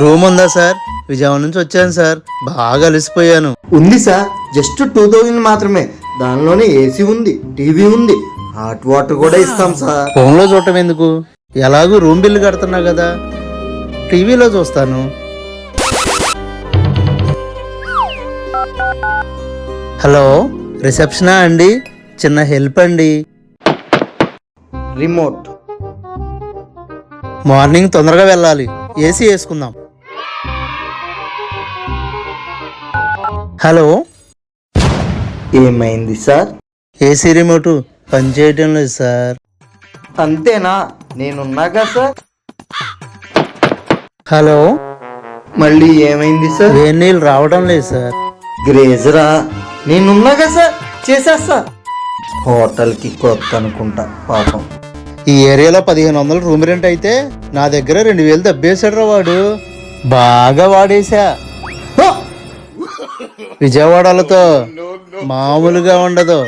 Room ఉందా sir? Vijayawada నుంచి వచ్చాను సార్. బాగా అలసిపోయాను. ఉంది సార్. జస్ట్ టూ థౌజండ్ మాత్రమే. దానిలోనే ఏసీ ఉంది టీవీ ఉంది హాట్ వాటర్ కూడా ఇస్తాం సార్. ఫోన్లో చూడటం ఎందుకు? ఎలాగూ రూమ్ బిల్లు కడుతున్నా కదా. టీవీలో చూస్తాను. హలో రిసెప్షనా అండి? చిన్న హెల్ప్ అండి. రిమోట్. మార్నింగ్ తొందరగా వెళ్ళాలి. ఏసీ వేసుకుందాం. హలో ఏమైంది సార్? ఏసీ రిమోట్ పనిచేయటం లేదు సార్. అంతేనా? నేనున్నాగా సార్? హలో? మళ్ళీ ఏమైంది సార్? వేడి నీళ్ళు రావడం లేదు సార్. గ్రేజరా నేనున్నాగా సార్? చేసేస్తా హోటల్కి కొత్త అనుకుంటా పాపం. ఈ ఏరియాలో పదిహేను వందలు రూమ్ రెంట్ అయితే నా దగ్గర రెండు వేలు దబ్బేశాడు రా వాడు. బాగా వాడేశా! విజయవాడలతో మామూలుగా ఉండదు.